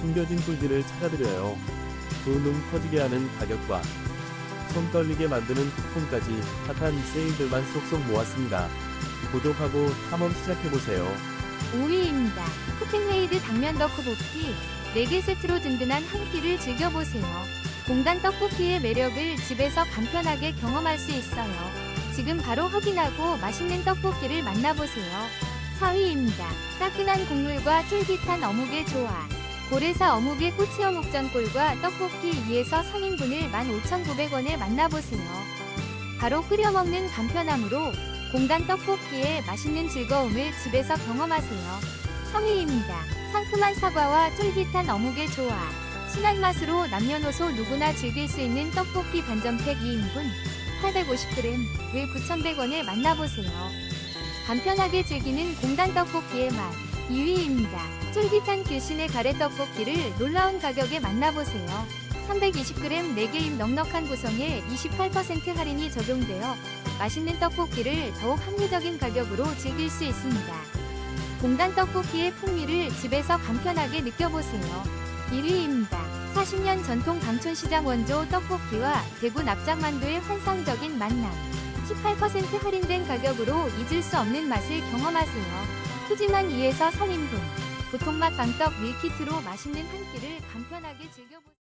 숨겨진 꿀들을 찾아드려요. 두눈 커지게 하는 가격과 손 떨리게 만드는 쿠폰까지 핫한 세일들만 쏙쏙 모았습니다. 구독하고 탐험 시작해보세요. 5위입니다. 쿠킹메이드 당면 떡볶이 4개 세트로 든든한 한 끼를 즐겨보세요. 공단 떡볶이의 매력을 집에서 간편하게 경험할 수 있어요. 지금 바로 확인하고 맛있는 떡볶이를 만나보세요. 4위입니다. 따끈한 국물과 쫄깃한 어묵의 조화. 고래사 어묵의 꼬치 어 묵전골과 떡볶이 2에서 3인분을 15,900원에 만나보세요. 바로 끓여 먹는 간편함으로 공단 떡볶이의 맛있는 즐거움을 집에서 경험하세요. 3위입니다. 상큼한 사과와 쫄깃한 어묵의 조화. 순한 맛으로 남녀노소 누구나 즐길 수 있는 떡볶이 반전팩 2인분 850g을 9,100원에 만나보세요. 간편하게 즐기는 공단 떡볶이의 맛 2위입니다. 쫄깃한 규신의 가래 떡볶이를 놀라운 가격에 만나보세요. 320g 4개임 넉넉한 구성에 28% 할인이 적용되어 맛있는 떡볶이를 더욱 합리적인 가격으로 즐길 수 있습니다. 공단 떡볶이의 풍미를 집에서 간편하게 느껴보세요. 1위입니다. 40년 전통 강촌시장 원조 떡볶이와 대구 납작만두의 환상적인 만남. 18% 할인된 가격으로 잊을 수 없는 맛을 경험하세요. 푸짐한 2에서 3인분. 보통맛 빵떡 밀키트로 맛있는 한 끼를 간편하게 즐겨보세요.